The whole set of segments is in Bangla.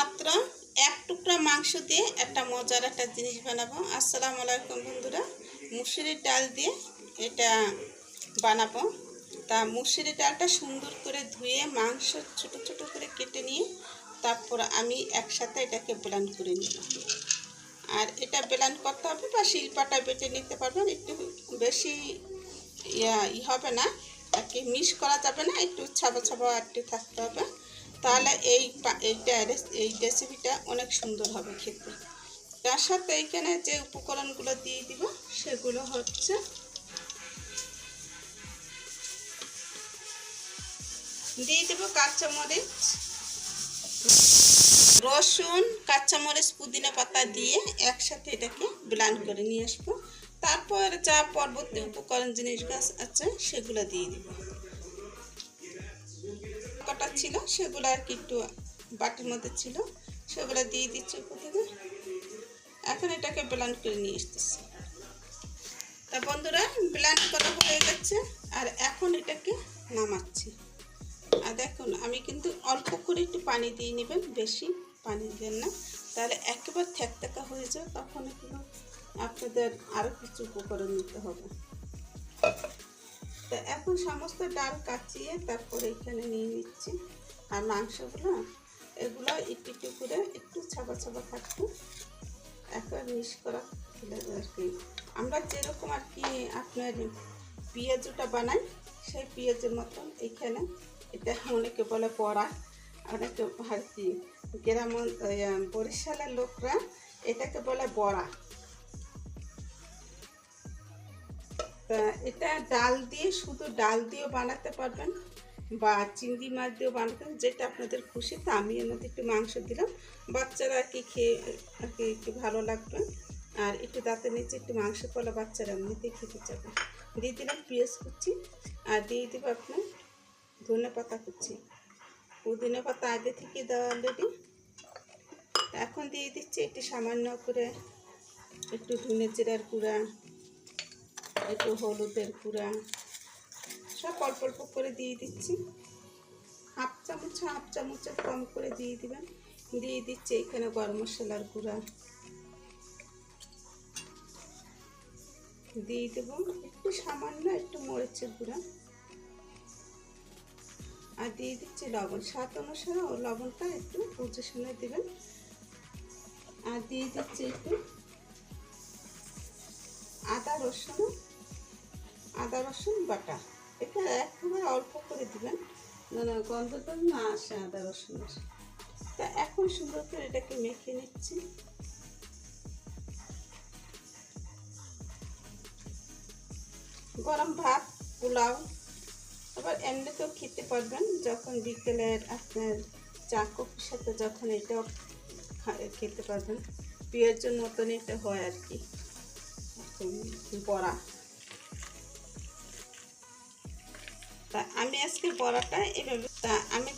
মাত্র এক টুকরা মাংস দিয়ে একটা মজার একটা জিনিস বানাবো। আসসালামু আলাইকুম বন্ধুরা। মুসুরির ডাল দিয়ে এটা বানাবো। তা মুসুরির ডালটা সুন্দর করে ধুয়ে মাংস ছোট ছোট করে কেটে নিয়ে তারপর আমি একসাথে এটাকে ব্লান করে নিব। আর এটা ব্লান করতে হবে বা শিল্পাটা বেটে নিতে পারবেন। একটু বেশি ইয়া, ই হবে না। আর কি মিস করা যাবে না। একটু ছাবা ছাবা একটু থাকতে হবে। তাহলে এই এইটা এই রেসিপিটা অনেক সুন্দর হবে খেতে। তার সাথে এইখানে যে উপকরণগুলো দিয়ে দিব, সেগুলো হচ্ছে দিয়ে দেবো কাঁচামরিচ, রসুন, কাঁচামরিচ, পুদিনা পাতা দিয়ে একসাথে এটাকে ব্লান্ড করে নিয়ে আসব। তারপর যা পরবর্তী উপকরণ জিনিস গাছ আছে, সেগুলো দিয়ে দিব। কটা ছিল, সেগুলো আর কি একটু বাটির মধ্যে ছিল, সেগুলো দিয়ে দিচ্ছি উপর থেকে এখন এটাকে ব্লান্ড করে নিয়ে আসতেছি। তা বন্ধুরা ব্লান্ড করা হয়ে গেছে, আর এখন এটাকে নামাচ্ছি। আর দেখুন, আমি কিন্তু অল্প করে একটু পানি দিয়ে নেবেন, বেশি পানি দেন না। তাহলে একেবারে থ্যাকথ্যাকা হয়ে যায়, তখন আপনাদের আরও কিছু উপকরণ নিতে হবে। তো এখন সমস্ত ডাল কাচিয়ে তারপরে এখানে নিয়ে নিচ্ছি। আর মাংসগুলো, এগুলো একটু একটু করে একটু ছাপা ছাপা থাকতো একবার মিক্স করা আর কি। আমরা যেরকম আর কি আপনার পেঁয়াজটা বানাই, সেই পেঁয়াজের মতন এইখানে এটা অনেকে বলে বড়া, অনেকে আর কি গ্রাম বরিশালের লোকরা এটাকে বলে বড়া। তা এটা ডাল দিয়ে, শুধু ডাল দিয়েও বানাতে পারবেন বা চিংড়ি মাছ দিয়েও বানাতে যেটা আপনাদের খুশি। তা আমি এর মধ্যে একটু মাংস দিলাম। বাচ্চারা আর কি খেয়ে, আর কি একটু ভালো লাগবে। আর একটু দাঁতের নিচে একটু মাংস পলা বাচ্চারা এমনিতেই খেতে যাবে দিয়ে দিলাম পেঁয়াজ কুচি আর দিয়ে দেবো আপনার ধনে পাতা কুচি। পুদিনা পাতা আগে থেকে দেওয়া অলরেডি এখন দিয়ে দিচ্ছি একটু সামান্য করে একটু ধনে জিরার গুঁড়া। একটু হলুদের গুঁড়া। সব অল্প অল্প করে দিয়ে দিচ্ছি। হাফ চামচ, হাফ চামচের কম করে দিয়ে দিবেন। দিয়ে দিচ্ছি এখানে গরম মশলার গুঁড়া। দিয়ে দেবো একটু সামান্য একটু মরিচের গুঁড়া। আর দিয়ে দিচ্ছি লবণ। স্বাদ অনুসারে ও লবণটা একটু বুঝে শুনে দেবেন। আর দিয়ে দিচ্ছি একটু আদা রসুন। আদা রসুন বাটা। এটা একেবারে অল্প করে দিবেন গন্ধটা না আসে আদা রসুনের তা এখন সুন্দর করে এটাকে মেখে নিচ্ছি। গরম ভাত, পোলাও, আবার এমনিতেও খেতে পারবেন যখন বিকেলের আপনার চা কফির সাথে যখন এটাও খেতে পারবেন। পেঁয়াজের মতন এটা হয় আর কি বড়া। তা আমি আজকে বড়াটা এভাবে তা আমি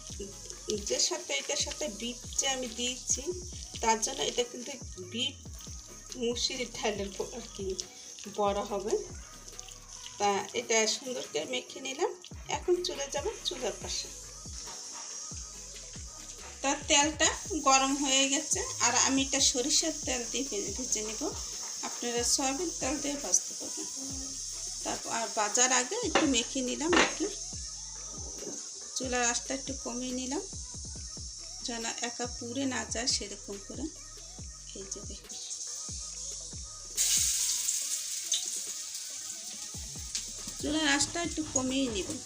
যে সাথে এটার সাথে বিট যে আমি দিয়েছি, তার জন্য এটা কিন্তু বিট মুসির ডালের ব- আর কি বড়া হবে। তা এটা সুন্দর করে মেখে নিলাম। এখন চলে যাব চুলার পাশে। তার তেলটা গরম হয়ে গেছে, আর আমি এটা সরিষার তেল দিয়ে ভেজে ভেজে নেব। আপনারা সয়াবিন তেল দিয়ে ভাজতে পারবেন। তারপর আর বাজার আগে একটু মেখে নিলাম আর কি চুলার আঁচটা একটু কমিয়ে নিলাম। যেন একা পুড়ে না যায় সেরকম করে। এই যে দেখুন। চুলার আঁচটা একটু কমিয়ে নেবেন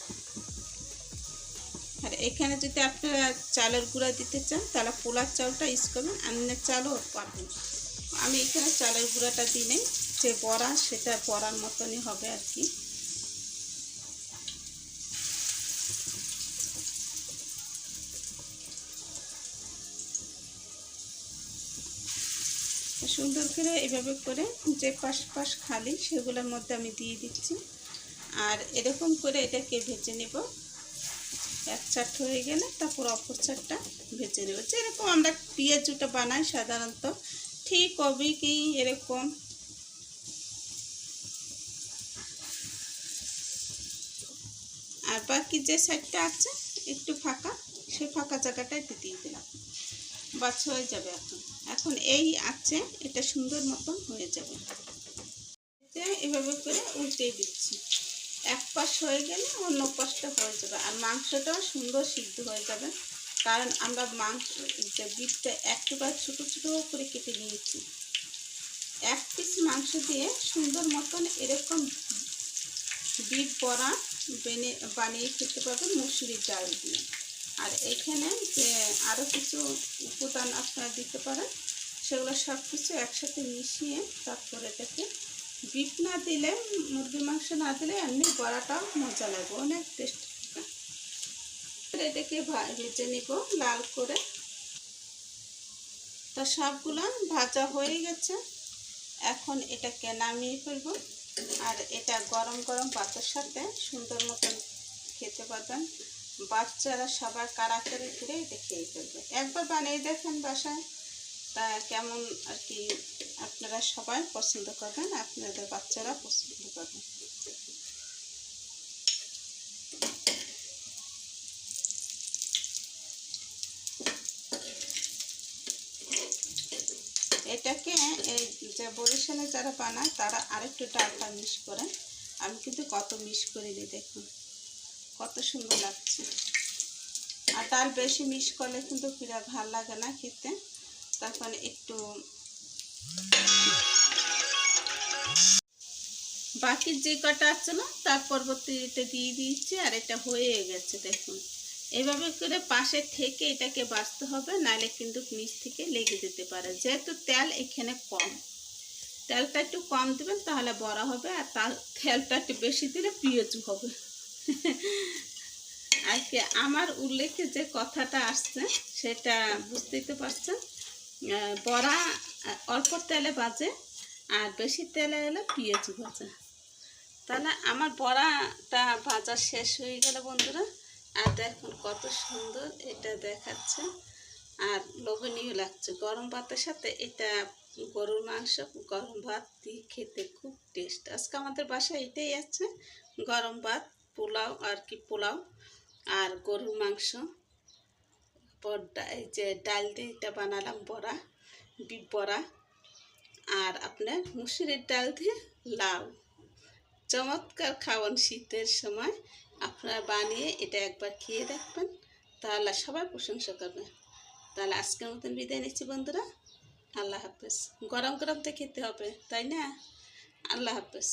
আর এখানে যদি আপনারা চালের গুঁড়া দিতে চান, তাহলে পোলার চালটা ইউজ করবেন, আন্নের চালও পারবেন। আমি এখানে চালের গুঁড়াটা দিই যে বড়া সেটা বড়ার মতনই হবে আর কি। সুন্দর করে এভাবে করে যে পাশ পাশ খালি সেগুলোর মধ্যে আমি দিয়ে দিচ্ছি। আর এরকম করে এটাকে ভেজে নেব। এক চাট হয়ে গেলে তারপর অপর চাটটা ভেজে নেব। যেরকম আমরা পেঁয়াজুটা বানাই সাধারণত, ঠিক হবে কি এরকম। আর বাকি যে সাইডটা আছে একটু ফাঁকা সেই ফাঁকা জায়গাটা দিয়ে দিলাম। বাছ হয়ে যাবে এখন। এখন এই আছে এটা সুন্দর মতন হয়ে যাবে। এভাবে করে উল্টে দিচ্ছি। এক পাশ হয়ে গেলে অন্য পাশটা হয়ে যাবে। আর মাংসটাও সুন্দর সিদ্ধ হয়ে যাবে। কারণ আমরা মাংস বিটটা একটুবার ছোটো ছোটো করে কেটে নিয়েছি। এক পিস মাংস দিয়ে সুন্দর মতন এরকম বিট বড়া বেনে, বানিয়ে খেতে পারবেন মুসুরির ডাল দিয়ে। আর এখানে যে আরও কিছু উপাদান আপনারা দিতে পারেন, সেগুলো সব কিছু একসাথে মিশিয়ে তারপর এটাকে বিট না দিলে, মুরগির মাংস না দিলে এমনি বড়াটাও মজা লাগবে অনেক টেস্ট এটাকে ভেজে নিব লাল করে। তা সবগুলো ভাজা হয়ে গেছে। এখন এটাকে নামিয়ে ফেলব। আর এটা গরম গরম ভাতের সাথে সুন্দর মতন খেতে পারবেন। বাচ্চারা সবার কারাকারি করে এটা খেয়ে ফেলবে। একবার বানিয়ে দেখেন বাসায়, তা কেমন আর কি আপনারা সবাই পছন্দ করবেন, আপনাদের বাচ্চারা পছন্দ করবেন। এটাকে এই যে বরিশালে যারা বানায়, তারা আরেকটু ডালটা মিস করেন। আমি কিন্তু কত মিস করিনি দেখুন। কত সুন্দর লাগছে। আর তার বেশি মিস করলে কিন্তু ফিরা ভালো লাগে না খেতে। তখন একটু বাকি যে কটা আছে না, তার পরবর্তীতে দিয়ে দিয়েছি আর এটা হয়ে গেছে দেখুন। এভাবে করে পাশে থেকে এটাকে বাঁচতে হবে, নাহলে কিন্তু নিচ থেকে লেগে যেতে পারে। যেহেতু তেল এখানে কম। তেলটা একটু কম দেবেন, তাহলে বড়া হবে আর তার তেলটা একটু বেশি দিলে পিঁয়াজু হবে। আর কি, আমার উল্লেখে যে কথাটা আসছে, সেটা বুঝতেই তো পারছেন বড়া, অল্প তেলে বাজে আর বেশি তেলে এলে পেঁয়াজু ভাজা। তাহলে আমার বড়াটা ভাজা শেষ হয়ে গেল বন্ধুরা। আর দেখুন কত সুন্দর এটা দেখাচ্ছে। আর লোভনীয় লাগছে। গরম ভাতের সাথে এটা গরুর মাংস, গরম ভাত দিয়ে খেতে খুব টেস্ট। আজকে আমাদের বাসায় এটাই আছে, গরম ভাত। পোলাও আর কি পোলাও আর গরুর মাংস। এই যে ডাল দিয়ে এটা বানালাম বড়া বড়া। আর আপনার মুসুরির ডাল দিয়ে লাউ। চমৎকার খাওয়ান শীতের সময়। আপনারা বানিয়ে এটা একবার খেয়ে দেখবেন। তাহলে সবাই প্রশংসা করবে। তাহলে আজকের মতন বিদায় নিচ্ছি বন্ধুরা। আল্লাহ হাফেজ। গরম গরম তো খেতে হবে, তাই না? আল্লাহ হাফেজ।